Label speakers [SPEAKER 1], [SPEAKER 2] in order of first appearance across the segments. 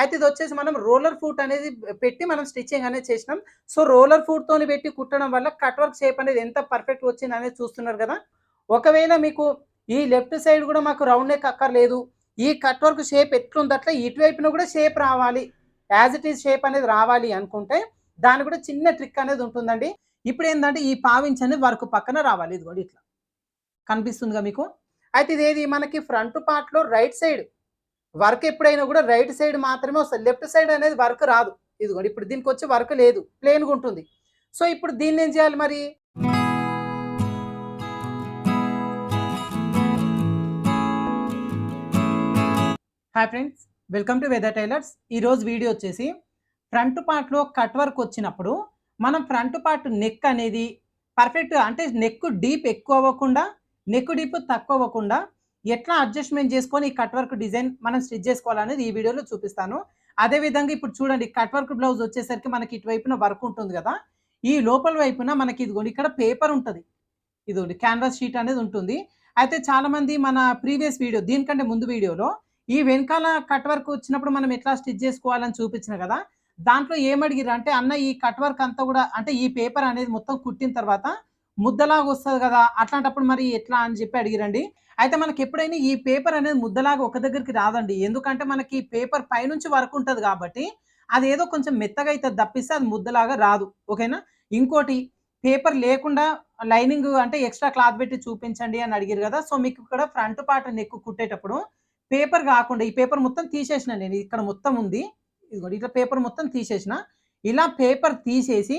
[SPEAKER 1] అయితే ఇది వచ్చేసి మనం రోలర్ ఫుట్ అనేది పెట్టి మనం స్టిచ్చింగ్ అనేది చేసినాం. సో రోలర్ ఫుట్ తోని పెట్టి కుట్టడం వల్ల కట్ వర్క్ షేప్ అనేది ఎంత పర్ఫెక్ట్ వచ్చింది అనేది చూస్తున్నారు కదా. ఒకవేళ మీకు ఈ లెఫ్ట్ సైడ్ కూడా మాకు రౌండ్ నెక్ అక్కర్లేదు ఈ కట్ వర్క్ షేప్ ఎట్లుంది అట్లా ఇటువైపున కూడా షేప్ రావాలి యాజ్ ఇట్ ఈస్ షేప్ అనేది రావాలి అనుకుంటే దాని కూడా చిన్న ట్రిక్ అనేది ఉంటుందండి. ఇప్పుడు ఏంటంటే ఈ పావించ్ అనేది వర్క్ పక్కన రావాలి ఇది కూడా ఇట్లా. కనిపిస్తుందిగా మీకు? అయితే ఇదేది మనకి ఫ్రంట్ పార్ట్లో రైట్ సైడ్ వర్క్ ఎప్పుడైనా కూడా రైట్ సైడ్ మాత్రమే వస్తుంది. లెఫ్ట్ సైడ్ అనేది వర్క్ రాదు. ఇది కూడా ఇప్పుడు దీనికి వచ్చి వర్క్ లేదు. ప్లేన్గా ఉంటుంది. సో ఇప్పుడు దీన్ని ఏం చేయాలి మరి? Hi friends welcome to weather tailors. ఈరోజు వీడియో వచ్చేసి ఫ్రంట్ పార్ట్లో కట్ వర్క్ వచ్చినప్పుడు మనం ఫ్రంట్ పార్ట్ నెక్ అనేది పర్ఫెక్ట్ అంటే నెక్ డీప్ ఎక్కువ అవ్వకుండా నెక్ డీప్ తక్కువ అవ్వకుండా ఎట్లా అడ్జస్ట్మెంట్ చేసుకొని ఈ కట్ వర్క్ డిజైన్ మనం స్టిచ్ చేసుకోవాలనేది ఈ వీడియోలో చూపిస్తాను. అదే విధంగా ఇప్పుడు చూడండి కట్ వర్క్ బ్లౌజ్ వచ్చేసరికి మనకి ఇటువైపున వర్క్ ఉంటుంది కదా ఈ లోపల వైపున మనకి ఇదిగోండి ఇక్కడ పేపర్ ఉంటుంది. ఇదిగోండి క్యాన్వాస్ షీట్ అనేది ఉంటుంది. అయితే చాలామంది మన ప్రీవియస్ వీడియో దీనికంటే ముందు వీడియోలో ఈ వెనకాల కట్ వర్క్ వచ్చినప్పుడు మనం ఎట్లా స్టిచ్ చేసుకోవాలని చూపించిన కదా దాంట్లో ఏమడిగిరు అంటే అన్న ఈ కట్ వర్క్ అంతా కూడా అంటే ఈ పేపర్ అనేది మొత్తం కుట్టిన తర్వాత ముద్దలాగా వస్తుంది కదా అట్లాంటప్పుడు మరి ఎట్లా అని చెప్పి అడిగిరండి. అయితే మనకి ఎప్పుడైనా ఈ పేపర్ అనేది ముద్దలాగా ఒక దగ్గరికి రాదండి. ఎందుకంటే మనకి పేపర్ పైనుంచి వరకు ఉంటుంది కాబట్టి అది ఏదో కొంచెం మెత్తగా అయితే తప్పిస్తే అది ముద్దలాగా రాదు. ఓకేనా? ఇంకోటి పేపర్ లేకుండా లైనింగ్ అంటే ఎక్స్ట్రా క్లాత్ పెట్టి చూపించండి అని అడిగారు కదా. సో మీకు ఇక్కడ ఫ్రంట్ పార్ట్ నెక్ కుట్టేటప్పుడు పేపర్ కాకుండా ఈ పేపర్ మొత్తం తీసేసిన నేను ఇక్కడ మొత్తం ఉంది. ఇదిగోండి ఇట్లా పేపర్ మొత్తం తీసేసిన. ఇలా పేపర్ తీసేసి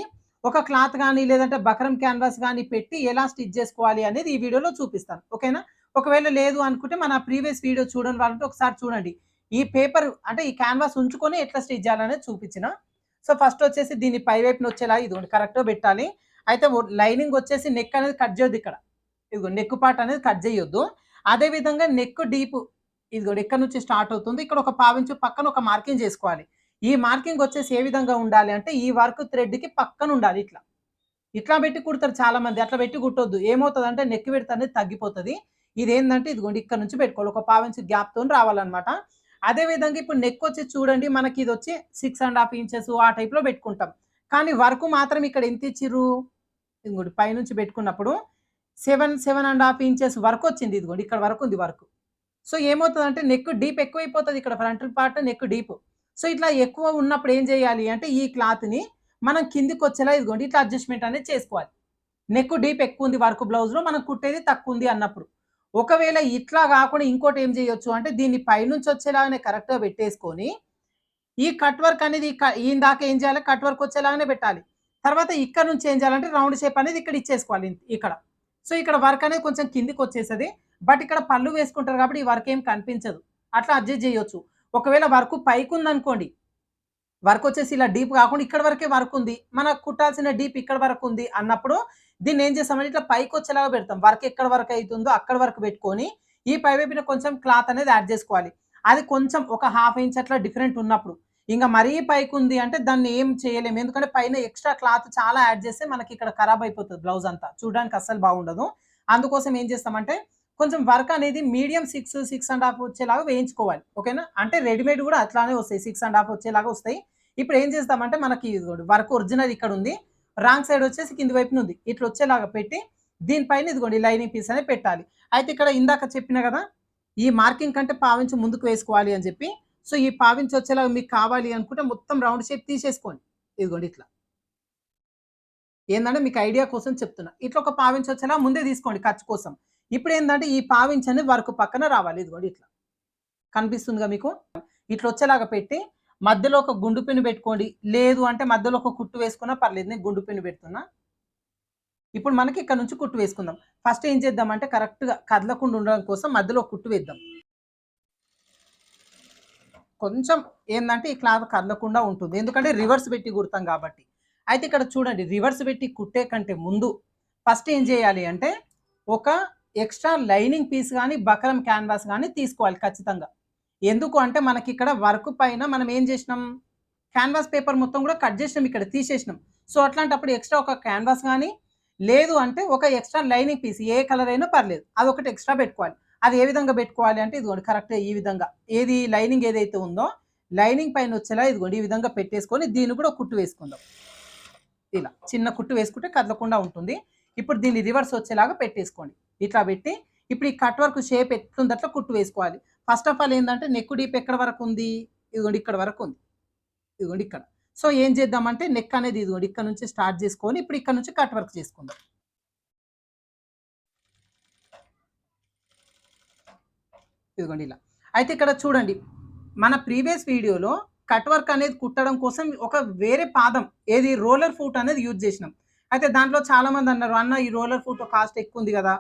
[SPEAKER 1] ఒక క్లాత్ కానీ లేదంటే బకరం క్యాన్వాస్ కానీ పెట్టి ఎలా స్టిచ్ చేసుకోవాలి అనేది ఈ వీడియోలో చూపిస్తాను. ఓకేనా? ఒకవేళ లేదు అనుకుంటే మన ప్రీవియస్ వీడియో చూడని వాళ్ళంటే ఒకసారి చూడండి. ఈ పేపర్ అంటే ఈ క్యాన్వాస్ ఉంచుకొని ఎట్లా స్టిచ్ చేయాలనేది చూపించిన. సో ఫస్ట్ వచ్చేసి దీన్ని పైవైపున వచ్చేలా ఇదిగోండి కరెక్ట్గా పెట్టాలి. అయితే లైనింగ్ వచ్చేసి నెక్ అనేది కట్ చేయొద్దు ఇక్కడ. ఇదిగో నెక్ పార్ట్ అనేది కట్ చేయొద్దు. అదే విధంగా నెక్ డీప్ ఇదిగో ఇక్కడ నుంచి స్టార్ట్ అవుతుంది? ఇక్కడ ఒక పావించు పక్కన ఒక మార్కింగ్ చేసుకోవాలి. ఈ మార్కింగ్ వచ్చేసి ఏ విధంగా ఉండాలి అంటే ఈ వర్క్ థ్రెడ్కి పక్కన ఉండాలి ఇట్లా. ఇట్లా పెట్టి కుడతారు చాలా మంది అట్లా పెట్టి కుట్టొద్దు. ఏమవుతుంది అంటే నెక్కి పెడితే అనేది తగ్గిపోతుంది. ఇది ఏంటంటే ఇదిగోండి ఇక్కడ నుంచి పెట్టుకోవాలి. ఒక పావించి గ్యాప్తో రావాలన్నమాట. అదే విధంగా ఇప్పుడు నెక్ వచ్చి చూడండి మనకి ఇది వచ్చి సిక్స్ అండ్ హాఫ్ ఇంచెస్ ఆ టైప్లో పెట్టుకుంటాం. కానీ వర్క్ మాత్రం ఇక్కడ ఎంత ఇచ్చిర్రు? ఇదిగోండి పైనుంచి పెట్టుకున్నప్పుడు seven seven and half inches work వచ్చింది ఇదిగోండి. ఇక్కడ వరకు ఉంది వర్క్. సో ఏమవుతుంది అంటే నెక్ డీప్ ఎక్కువైపోతుంది ఇక్కడ front part neck deep so ఇట్లా ఎక్కువ ఉన్నప్పుడు ఏం చేయాలి అంటే ఈ క్లాత్ని మనం కిందికి వచ్చేలా ఇదిగోండి ఇట్లా అడ్జస్ట్మెంట్ అనేది చేసుకోవాలి. నెక్ డీప్ ఎక్కువ ఉంది వర్క్ బ్లౌజ్లో మనం కుట్టేది తక్కువ ఉంది అన్నప్పుడు. ఒకవేళ ఇట్లా కాకుండా ఇంకోటి ఏం చేయొచ్చు అంటే దీన్ని పైనుంచి వచ్చేలాగానే కరెక్ట్గా పెట్టేసుకొని ఈ కట్ వర్క్ అనేది ఈ దాకా ఏం చేయాలి? కట్ వర్క్ వచ్చేలాగానే పెట్టాలి. తర్వాత ఇక్కడ నుంచి ఏం చేయాలంటే రౌండ్ షేప్ అనేది ఇక్కడ ఇచ్చేసుకోవాలి ఇక్కడ. సో ఇక్కడ వర్క్ అనేది కొంచెం కిందికి వచ్చేస్తుంది బట్ ఇక్కడ పళ్ళు వేసుకుంటారు కాబట్టి ఈ వర్క్ ఏం కనిపించదు. అట్లా అడ్జస్ట్ చేయొచ్చు. ఒకవేళ వర్క్ పైకి ఉందనుకోండి వర్క్ వచ్చేసి ఇలా డీప్ కాకుండా ఇక్కడ వరకే వర్క్ ఉంది మనకు కుట్టాల్సిన డీప్ ఇక్కడ వరకు ఉంది అన్నప్పుడు దీన్ని ఏం చేస్తామంటే ఇట్లా పైకి వచ్చేలాగా పెడతాం. వర్క్ ఎక్కడ వరకు అవుతుందో అక్కడ వరకు పెట్టుకొని ఈ పై వైపున కొంచెం క్లాత్ అనేది యాడ్ చేసుకోవాలి. అది కొంచెం ఒక హాఫ్ ఇంచ్ అట్లా డిఫరెంట్ ఉన్నప్పుడు. ఇంకా మరీ పైకి ఉంది అంటే దాన్ని ఏం చేయలేము. ఎందుకంటే పైన ఎక్స్ట్రా క్లాత్ చాలా యాడ్ చేస్తే మనకి ఇక్కడ ఖరాబ్ అయిపోతుంది బ్లౌజ్ అంతా. చూడడానికి అస్సలు బాగుండదు. అందుకోసం ఏం చేస్తామంటే కొంచెం వర్క్ అనేది medium six six and half వచ్చేలాగా వేయించుకోవాలి. ఓకేనా? అంటే రెడీమేడ్ కూడా అట్లానే వస్తాయి. సిక్స్ అండ్ హాఫ్ వచ్చేలాగా వస్తాయి. ఇప్పుడు ఏం చేస్తామంటే మనకి వర్క్ ఒరిజినల్ ఇక్కడ ఉంది. రాంగ్ సైడ్ వచ్చేసి కింది వైపున ఉంది. ఇట్లా వచ్చేలాగా పెట్టి దీనిపైన ఇదిగోండి లైనింగ్ పీస్ అనేది పెట్టాలి. అయితే ఇక్కడ ఇందాక చెప్పిన కదా ఈ మార్కింగ్ కంటే పావించి ముందుకు వేసుకోవాలి అని చెప్పి. సో ఈ పావించి వచ్చేలాగా మీకు కావాలి అనుకుంటే మొత్తం రౌండ్ షేప్ తీసేసుకోండి. ఇదిగోండి ఇట్లా. ఏంటంటే మీకు ఐడియా కోసం చెప్తున్నా. ఇట్లా ఒక పావించి వచ్చేలా ముందే తీసుకోండి ఖర్చు కోసం. ఇప్పుడు ఏంటంటే ఈ పావించి అనేది వర్క్ పక్కన రావాలి. ఇదిగోండి ఇట్లా. కనిపిస్తుందిగా మీకు? ఇట్లా వచ్చేలాగా పెట్టి మధ్యలో ఒక గుండు పిన్ను పెట్టుకోండి. లేదు అంటే మధ్యలో ఒక కుట్టు వేసుకున్నా పర్లేదు. నేను గుండు పిన్ను పెడుతున్నా. ఇప్పుడు మనకి ఇక్కడ నుంచి కుట్టు వేసుకుందాం. ఫస్ట్ ఏం చేద్దామంటే కరెక్ట్గా కదలకుండా ఉండడం కోసం మధ్యలో కుట్టు వేద్దాం. కొంచెం ఏంటంటే ఈ క్లాత్ కదలకుండా ఉంటుంది. ఎందుకంటే రివర్స్ పెట్టి కుడతాం కాబట్టి. అయితే ఇక్కడ చూడండి. రివర్స్ పెట్టి కుట్టే కంటే ముందు ఫస్ట్ ఏం చేయాలి అంటే ఒక ఎక్స్ట్రా లైనింగ్ పీస్ కానీ బకరం క్యాన్వాస్ కానీ తీసుకోవాలి ఖచ్చితంగా. ఎందుకు అంటే మనకి ఇక్కడ వర్క్ పైన మనం ఏం చేసినాం? క్యాన్వాస్ పేపర్ మొత్తం కూడా కట్ చేసినాం ఇక్కడ తీసేసినాం. సో అట్లాంటప్పుడు ఎక్స్ట్రా ఒక క్యాన్వాస్ కానీ లేదు అంటే ఒక ఎక్స్ట్రా లైనింగ్ పీస్ ఏ కలర్ అయినా పర్లేదు. అది ఒకటి ఎక్స్ట్రా పెట్టుకోవాలి. అది ఏ విధంగా పెట్టుకోవాలి అంటే ఇదిగోండి కరెక్ట్ ఈ విధంగా. ఏది లైనింగ్ ఏదైతే ఉందో లైనింగ్ పైన వచ్చేలా ఇదిగోండి ఈ విధంగా పెట్టేసుకొని దీన్ని కూడా కుట్టు వేసుకుందాం. ఇలా చిన్న కుట్టు వేసుకుంటే కదలకుండా ఉంటుంది. ఇప్పుడు దీన్ని రివర్స్ వచ్చేలాగా పెట్టేసుకోండి. ఇట్లా పెట్టి ఇప్పుడు ఈ కట్ వర్క్ షేప్ ఎట్లుంది అట్లా కుట్టు వేసుకోవాలి. ఫస్ట్ ఆఫ్ ఆల్ ఏంటంటే నెక్ డీప్ ఎక్కడ వరకు ఉంది? ఇదిగోండి ఇక్కడ వరకు ఉంది. ఇదిగోండి ఇక్కడ. సో ఏం చేద్దామంటే నెక్ అనేది ఇదిగోండి ఇక్కడ నుంచి స్టార్ట్ చేసుకొని ఇప్పుడు ఇక్కడ నుంచి కట్ వర్క్ చేసుకుందాం. ఇదిగోండి ఇలా. అయితే ఇక్కడ చూడండి మన ప్రీవియస్ వీడియోలో కట్ వర్క్ అనేది కుట్టడం కోసం ఒక వేరే పాదం ఏది? రోలర్ ఫుట్ అనేది యూజ్ చేసినాం. అయితే దాంట్లో చాలా మంది అన్నారు అన్న ఈ రోలర్ ఫుట్ కాస్ట్ ఎక్కువ ఉంది కదా.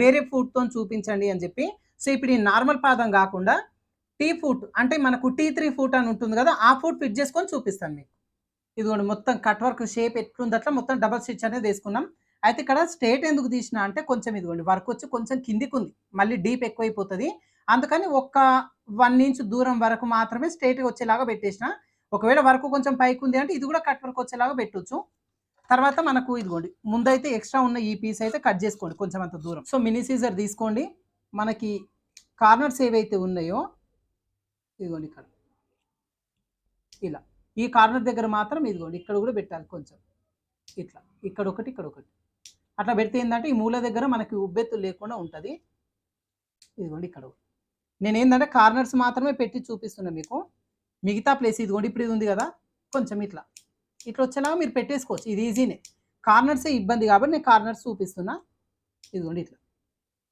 [SPEAKER 1] వేరే ఫుడ్తో చూపించండి అని చెప్పి. సో ఇప్పుడు ఈ నార్మల్ పాదం కాకుండా టీ ఫుట్ అంటే మనకు టీ త్రీ ఫుట్ అని ఉంటుంది కదా ఆ ఫుట్ ఫిట్ చేసుకొని చూపిస్తాను మీకు. ఇదిగోండి మొత్తం కట్ వర్క్ షేప్ ఎట్లుంది అట్లా మొత్తం డబల్ స్టిచ్ అనేది వేసుకున్నాం. అయితే ఇక్కడ స్ట్రేట్ ఎందుకు తీసిన అంటే కొంచెం ఇదిగోండి వర్క్ వచ్చి కొంచెం కిందికి ఉంది. మళ్ళీ డీప్ ఎక్కువైపోతుంది. అందుకని ఒక్క వన్ ఇంచ్ దూరం వరకు మాత్రమే స్ట్రేట్గా వచ్చేలాగా పెట్టేసిన. ఒకవేళ వర్క్ కొంచెం పైకి ఉంది అంటే ఇది కూడా కట్ వర్క్ వచ్చేలాగా పెట్టొచ్చు. తర్వాత మనకు ఇదిగోండి ముందైతే ఎక్స్ట్రా ఉన్న ఈ పీస్ అయితే కట్ చేసుకోండి కొంచెం అంత దూరం. సో మినీ సీజర్ తీసుకోండి. మనకి కార్నర్స్ ఏవైతే ఉన్నాయో ఇదిగోండి ఇక్కడ. ఇలా. ఈ కార్నర్ దగ్గర మాత్రం ఇదిగోండి ఇక్కడ కూడా పెట్టాలి కొంచెం. ఇట్లా. ఇక్కడ ఒకటి ఇక్కడ ఒకటి. అట్లా పెడితే ఏంటంటే ఈ మూల దగ్గర మనకి ఉబ్బెత్తు లేకుండా ఉంటుంది. ఇదిగోండి ఇక్కడ. నేను ఏంటంటే కార్నర్స్ మాత్రమే పెట్టి చూపిస్తున్నా మీకు. మిగతా ప్లేస్ ఇదిగోండి ఇప్పుడు ఇది ఉంది కదా. కొంచెం ఇట్లా. ఇట్లా వచ్చేలాగా మీరు పెట్టేసుకోవచ్చు. ఇది ఈజీనే కార్నర్సే ఇబ్బంది కాబట్టి నేను కార్నర్స్ చూపిస్తున్నా. ఇదిగోండి ఇట్లా.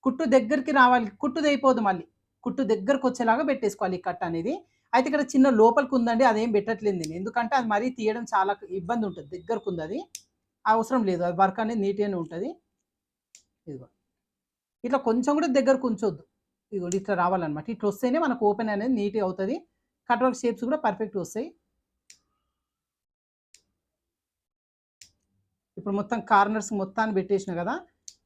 [SPEAKER 1] కుట్టు దగ్గరికి రావాలి. కుట్టుది అయిపోదు మళ్ళీ. కుట్టు దగ్గరకు వచ్చేలాగా పెట్టేసుకోవాలి ఈ కట్ అనేది. అయితే ఇక్కడ చిన్న లోపలికి ఉందండి. అదేం పెట్టట్లేదు నేను. ఎందుకంటే అది మరీ తీయడం చాలా ఇబ్బంది ఉంటుంది. దగ్గరకు ఉంది అది. అవసరం లేదు. అది వర్క్ అనేది నీట్గానే ఉంటుంది. ఇదిగో. ఇట్లా కొంచెం కూడా దగ్గరకు ఉంచొద్దు. ఇదిగోండి ఇట్లా రావాలన్నమాట. ఇట్లా వస్తేనే మనకు ఓపెన్ అనేది నీట్గా అవుతుంది. కట్ వర్క్ షేప్స్ కూడా పర్ఫెక్ట్ వస్తాయి. ఇప్పుడు మొత్తం కార్నర్స్ మొత్తాన్ని పెట్టేసిన కదా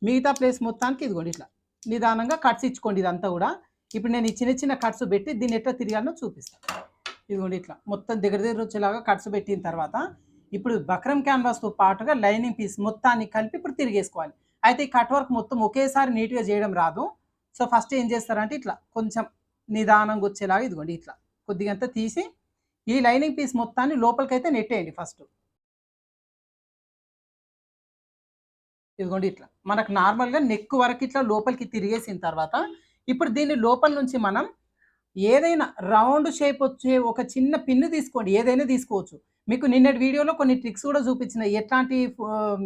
[SPEAKER 1] మిగతా ప్లేస్ మొత్తానికి ఇదిగోండి ఇట్లా. నిదానంగా కట్స్ ఇచ్చుకోండి ఇదంతా కూడా. ఇప్పుడు నేను ఈ చిన్న చిన్న కట్స్ పెట్టి దీన్ని ఎట్లా తిరగాలో చూపిస్తాను ఇదిగోండి ఇట్లా. మొత్తం దగ్గర దగ్గర వచ్చేలాగా కట్స్ పెట్టిన తర్వాత ఇప్పుడు బక్రం క్యాన్వాస్తో పాటుగా లైనింగ్ పీస్ మొత్తాన్ని కలిపి ఇప్పుడు తిరిగేసుకోవాలి. అయితే ఈ కట్ వర్క్ మొత్తం ఒకేసారి నీట్గా చేయడం రాదు. సో ఫస్ట్ ఏం చేస్తారంటే ఇట్లా కొంచెం నిదానంగా వచ్చేలాగా ఇదిగోండి ఇట్లా. కొద్దిగంతా తీసి ఈ లైనింగ్ పీస్ మొత్తాన్ని లోపలికైతే నెట్టేయండి ఫస్ట్. ఇదిగోండి ఇట్లా. మనకు నార్మల్గా నెక్ వరకు ఇట్లా లోపలికి తిరిగేసిన తర్వాత ఇప్పుడు దీన్ని లోపల నుంచి మనం ఏదైనా రౌండ్ షేప్ వచ్చే ఒక చిన్న పిన్ను తీసుకోండి. ఏదైనా తీసుకోవచ్చు. మీకు నిన్నటి వీడియోలో కొన్ని ట్రిక్స్ కూడా చూపించిన ఎట్లాంటి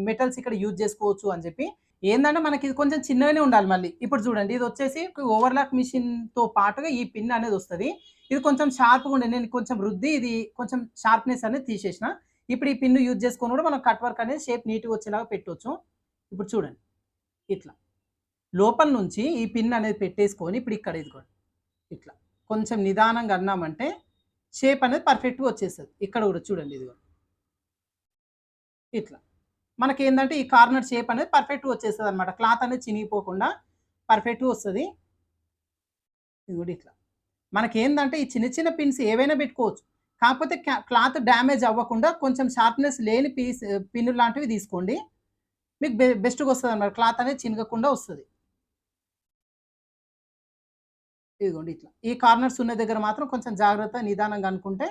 [SPEAKER 1] మెటల్స్ ఇక్కడ యూజ్ చేసుకోవచ్చు అని చెప్పి. ఏంటంటే మనకి ఇది కొంచెం చిన్నగానే ఉండాలి మళ్ళీ. ఇప్పుడు చూడండి ఇది వచ్చేసి ఓవర్లాక్ మిషన్తో పాటుగా ఈ పిన్ అనేది వస్తుంది. ఇది కొంచెం షార్ప్గా ఉండే నేను కొంచెం రుద్ది ఇది కొంచెం షార్ప్నెస్ అనేది తీసేసిన. ఇప్పుడు ఈ పిన్ను యూజ్ చేసుకొని కూడా మనం కట్ వర్క్ అనేది షేప్ నీట్గా వచ్చేలాగా పెట్టవచ్చు ఇప్పుడు చూడండి. ఇట్లా. లోపల నుంచి ఈ పిన్ అనేది పెట్టేసుకొని ఇప్పుడు ఇక్కడ ఇదిగోండి. ఇట్లా. కొంచెం నిదానంగా అన్నామంటే షేప్ అనేది పర్ఫెక్ట్గా వచ్చేస్తుంది. ఇక్కడ కూడా చూడండి ఇదిగో. ఇట్లా. మనకి ఏంటంటే ఈ కార్నర్ షేప్ అనేది పర్ఫెక్ట్గా వచ్చేస్తుంది అనమాట క్లాత్ అనేది చినిగిపోకుండా పర్ఫెక్ట్గా వస్తుంది. ఇది కూడా ఇట్లా. మనకి ఏంటంటే ఈ చిన్న చిన్న పిన్స్ ఏవైనా పెట్టుకోవచ్చు. కాకపోతే క్లాత్ డ్యామేజ్ అవ్వకుండా కొంచెం షార్ప్నెస్ లేని పీస్ పిన్ను లాంటివి తీసుకోండి. మీకు బె బెస్ట్గా వస్తుంది అనమాట క్లాత్ అనేది చినగకుండా వస్తుంది. ఇదిగోండి ఇట్లా. ఈ కార్నర్స్ ఉన్న దగ్గర మాత్రం కొంచెం జాగ్రత్త నిదానంగా అనుకుంటే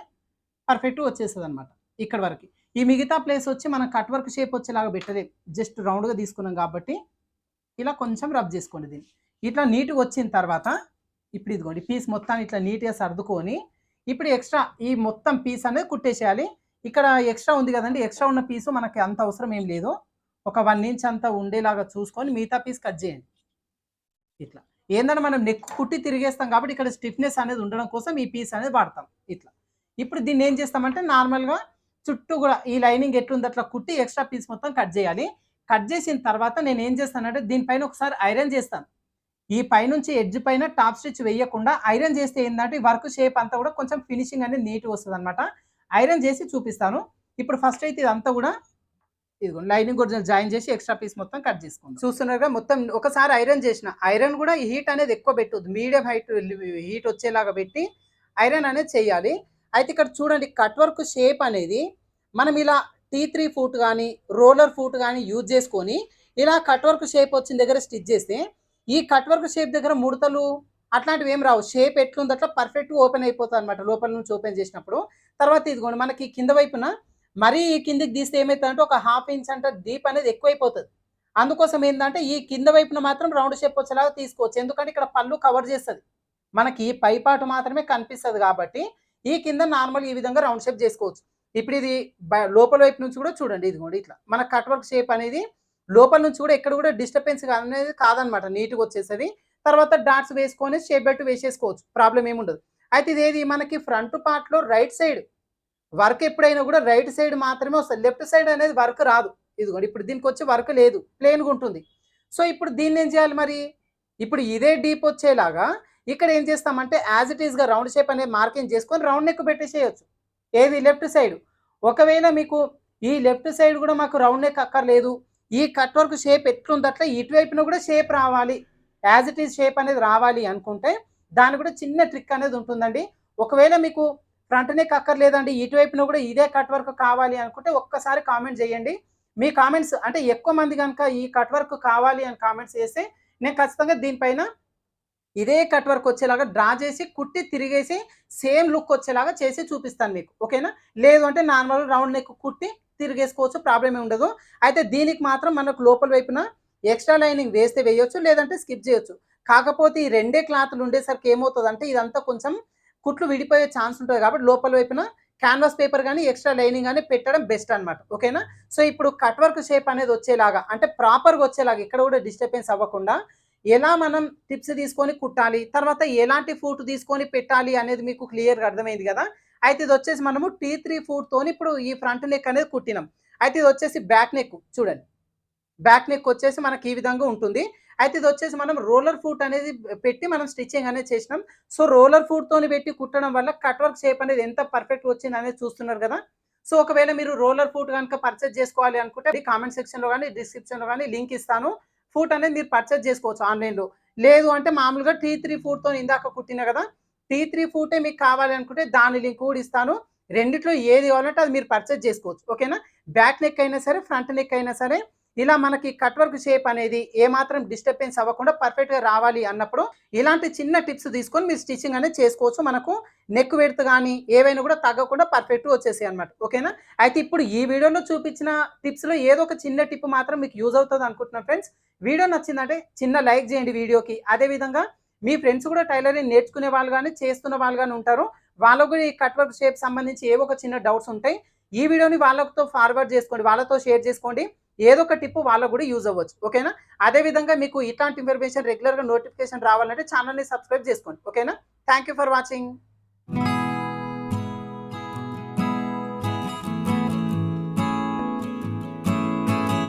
[SPEAKER 1] పర్ఫెక్ట్గా వచ్చేస్తుంది అనమాట ఇక్కడ వరకు. ఈ మిగతా ప్లేస్ వచ్చి మనం కట్ వర్క్ షేప్ వచ్చేలాగా పెట్టలేదు జస్ట్ రౌండ్గా తీసుకున్నాం కాబట్టి ఇలా కొంచెం రబ్ చేసుకోండి దీన్ని. ఇట్లా నీట్గా వచ్చిన తర్వాత ఇప్పుడు ఇదిగోండి పీస్ మొత్తాన్ని ఇట్లా నీట్గా సర్దుకొని ఇప్పుడు ఎక్స్ట్రా ఈ మొత్తం పీస్ అనేది కుట్టేసేయాలి. ఇక్కడ ఎక్స్ట్రా ఉంది కదండి ఎక్స్ట్రా ఉన్న పీసు మనకి అంత అవసరం ఏం లేదు. ఒక వన్ ఇంచ్ అంతా ఉండేలాగా చూసుకొని మిగతా పీస్ కట్ చేయండి. ఇట్లా. ఏంటంటే మనం నెక్ కుట్టి తిరిగేస్తాం కాబట్టి ఇక్కడ స్టిఫ్నెస్ అనేది ఉండడం కోసం ఈ పీస్ అనేది వాడతాం. ఇట్లా. ఇప్పుడు దీన్ని ఏం చేస్తామంటే నార్మల్గా చుట్టూ కూడా ఈ లైనింగ్ ఎట్లుంది అట్లా కుట్టి ఎక్స్ట్రా పీస్ మొత్తం కట్ చేయాలి. కట్ చేసిన తర్వాత నేను ఏం చేస్తానంటే దీనిపైన ఒకసారి ఐరన్ చేస్తాను. ఈ పైనుంచి ఎడ్జ్ పైన టాప్ స్టిచ్ వేయకుండా ఐరన్ చేస్తే ఏంటంటే వర్క్ షేప్ అంతా కూడా కొంచెం ఫినిషింగ్ అనేది నీట్గా వస్తుంది అనమాట ఐరన్ చేసి చూపిస్తాను. ఇప్పుడు ఫస్ట్ అయితే ఇదంతా కూడా ఇదిగో లైనింగ్ కూడా జాయిన్ చేసి ఎక్స్ట్రా పీస్ మొత్తం కట్ చేసుకుందాం. చూస్తున్నారుగా మొత్తం ఒకసారి ఐరన్ చేసిన ఐరన్ కూడా హీట్ అనేది ఎక్కువ పెట్టొద్దు. మీడియం హైట్ హీట్ వచ్చేలాగా పెట్టి ఐరన్ అనేది చేయాలి. అయితే ఇక్కడ చూడండి కట్ వర్క్ షేప్ అనేది మనం ఇలా టీ త్రీ ఫూట్ కానీ రోలర్ ఫూట్ కానీ యూజ్ చేసుకొని ఇలా కట్ వర్క్ షేప్ వచ్చిన దగ్గర స్టిచ్ చేస్తే ఈ కట్ వర్క్ షేప్ దగ్గర ముడతలు అట్లాంటివి ఏం రావు. షేప్ ఎట్లుంది అట్లా పర్ఫెక్ట్గా ఓపెన్ అయిపోతుంది అనమాట లోపల నుంచి ఓపెన్ చేసినప్పుడు. తర్వాత ఇదిగోండి మనకి కింద వైపున మరీ ఈ కిందికి తీస్తే ఏమవుతుందంటే ఒక హాఫ్ ఇంచ్ అంటే డీప్ అనేది ఎక్కువైపోతుంది. అందుకోసం ఏంటంటే ఈ కింద వైపున మాత్రం రౌండ్ షేప్ వచ్చేలాగా తీసుకోవచ్చు. ఎందుకంటే ఇక్కడ పళ్ళు కవర్ చేస్తుంది. మనకి ఈ పైపాటు మాత్రమే కనిపిస్తుంది కాబట్టి ఈ కింద నార్మల్ ఈ విధంగా రౌండ్ షేప్ చేసుకోవచ్చు. ఇప్పుడు ఇది లోపల వైపు నుంచి కూడా చూడండి ఇది కూడా ఇట్లా. మన కట్ వర్క్ షేప్ అనేది లోపల నుంచి కూడా ఎక్కడ కూడా డిస్టర్బెన్స్ అనేది కాదనమాట. నీట్గా వచ్చేస్తుంది. తర్వాత డాట్స్ వేసుకొని షేప్ బెల్ట్ వేసేసుకోవచ్చు. ప్రాబ్లం ఏముండదు. అయితే ఇదేది? మనకి ఫ్రంట్ పార్ట్లో రైట్ సైడ్ వర్క్ ఎప్పుడైనా కూడా రైట్ సైడ్ మాత్రమే వస్తుంది. లెఫ్ట్ సైడ్ అనేది వర్క్ రాదు. ఇది ఇప్పుడు దీనికి వచ్చి వర్క్ లేదు. ప్లెయిన్గా ఉంటుంది. సో ఇప్పుడు దీన్ని ఏం చేయాలి మరి? ఇప్పుడు ఇదే డీప్ వచ్చేలాగా ఇక్కడ ఏం చేస్తామంటే యాజ్ ఇట్ ఈస్గా రౌండ్ షేప్ అనేది మార్కింగ్ చేసుకొని రౌండ్ నెక్ పెట్టేసేయచ్చు. ఏది? Left side. ఒకవేళ మీకు ఈ లెఫ్ట్ సైడ్ కూడా మాకు రౌండ్ నెక్ అక్కర్లేదు. ఈ కట్ వర్క్ షేప్ ఎట్లుంది? అట్లా ఇటువైపున కూడా షేప్ రావాలి. యాజ్ ఇట్ ఈజ్ షేప్ అనేది రావాలి అనుకుంటే దాని కూడా చిన్న ట్రిక్ అనేది ఉంటుందండి. ఒకవేళ మీకు ఫ్రంట్ నెక్ అక్కర్లేదండి ఇటువైపున కూడా ఇదే కట్ వర్క్ కావాలి అనుకుంటే ఒక్కసారి కామెంట్ చేయండి. మీ కామెంట్స్ అంటే ఎక్కువ మంది కనుక ఈ కట్ వర్క్ కావాలి అని కామెంట్స్ చేస్తే నేను ఖచ్చితంగా దీనిపైన ఇదే కట్ వర్క్ వచ్చేలాగా డ్రా చేసి కుట్టి తిరిగేసి సేమ్ లుక్ వచ్చేలాగా చేసి చూపిస్తాను మీకు. ఓకేనా? లేదు అంటే నార్మల్ రౌండ్ నెక్ కుట్టి తిరిగేసుకోవచ్చు ప్రాబ్లం ఏమి ఉండదు. అయితే దీనికి మాత్రం మనకు లోపల వైపున ఎక్స్ట్రా లైనింగ్ వేస్తే వేయొచ్చు లేదంటే స్కిప్ చేయొచ్చు. కాకపోతే ఈ రెండే క్లాత్లు ఉండేసరికి ఏమవుతుందంటే ఇదంతా కొంచెం కుట్లు విడిపోయే ఛాన్స్ ఉంటుంది కాబట్టి లోపల వైపున క్యాన్వాస్ పేపర్ కానీ ఎక్స్ట్రా లైనింగ్ కానీ పెట్టడం బెస్ట్ అనమాట ఓకేనా సో ఇప్పుడు కట్ వర్క్ షేప్ అనేది వచ్చేలాగా అంటే ప్రాపర్గా వచ్చేలాగా ఇక్కడ కూడా డిస్టర్బెన్స్ అవ్వకుండా ఎలా మనం టిప్స్ తీసుకొని కుట్టాలి తర్వాత ఎలాంటి ఫుడ్ తీసుకొని పెట్టాలి అనేది మీకు క్లియర్గా అర్థమైంది కదా? అయితే ఇది వచ్చేసి మనము టీ త్రీ తోని ఇప్పుడు ఈ ఫ్రంట్ నెక్ అనేది కుట్టినాం. అయితే ఇది వచ్చేసి బ్యాక్ నెక్ చూడండి. బ్యాక్ నెక్ వచ్చేసి మనకి ఈ విధంగా ఉంటుంది. అయితే ఇది వచ్చేసి మనం రోలర్ ఫుట్ అనేది పెట్టి మనం స్టిచ్చింగ్ అనేది చేసినాం. సో రోలర్ తోని పెట్టి కుట్టడం వల్ల కట్ వర్క్ షేప్ అనేది ఎంత పర్ఫెక్ట్ వచ్చింది అనేది చూస్తున్నారు కదా. సో ఒకవేళ మీరు రోలర్ ఫుట్ కనుక పర్చేజ్ చేసుకోవాలి అనుకుంటే అది కామెంట్ సెక్షన్లో కానీ డిస్క్రిప్షన్లో కానీ లింక్ ఇస్తాను. ఫుట్ అనేది మీరు పర్చేజ్ చేసుకోవచ్చు ఆన్లైన్లో. లేదు అంటే మామూలుగా టీ త్రీ తో ఇందాక కుట్టిన కదా టీ త్రీ ఫూటే మీకు కావాలి అనుకుంటే దాని లింక్ కూడా ఇస్తాను. రెండిట్లో ఏది కావాలంటే అది మీరు పర్చేజ్ చేసుకోవచ్చు. ఓకేనా? బ్యాక్ నెక్ అయినా సరే ఫ్రంట్ నెక్ అయినా సరే ఇలా మనకి కట్ వర్క్ షేప్ అనేది ఏమాత్రం డిస్టర్బెన్స్ అవ్వకుండా పర్ఫెక్ట్గా రావాలి అన్నప్పుడు ఇలాంటి చిన్న టిప్స్ తీసుకొని మీరు స్టిచ్చింగ్ అనేది చేసుకోవచ్చు. మనకు నెక్ వెడత కానీ ఏవైనా కూడా తగ్గకుండా పర్ఫెక్ట్గా వచ్చేసాయి అనమాట ఓకేనా? అయితే ఇప్పుడు ఈ వీడియోలో చూపించిన టిప్స్లో ఏదో ఒక చిన్న టిప్ మాత్రం మీకు యూజ్ అవుతుంది అనుకుంటున్నాను ఫ్రెండ్స్ వీడియో నచ్చిందంటే చిన్న లైక్ చేయండి వీడియోకి. అదేవిధంగా మీ ఫ్రెండ్స్ కూడా టైలరింగ్ నేర్చుకునే వాళ్ళు కానీ చేస్తున్న వాళ్ళు కానీ ఉంటారు. వాళ్ళకు కూడా ఈ కట్ వర్క్ షేప్ సంబంధించి ఏవో ఒక చిన్న డౌట్స్ ఉంటాయి. ఈ వీడియోని వాళ్ళతో ఫార్వర్డ్ చేసుకోండి. వాళ్ళతో షేర్ చేసుకోండి. ఏదో ఒక టిప్ వాళ్ళకు కూడా యూజ్ అవ్వచ్చు. ఓకేనా? అదేవిధంగా మీకు ఇట్లాంటి ఇన్ఫర్మేషన్ రెగ్యులర్గా నోటిఫికేషన్ రావాలంటే ఛానల్ని సబ్స్క్రైబ్ చేసుకోండి. ఓకేనా? Thank you for watching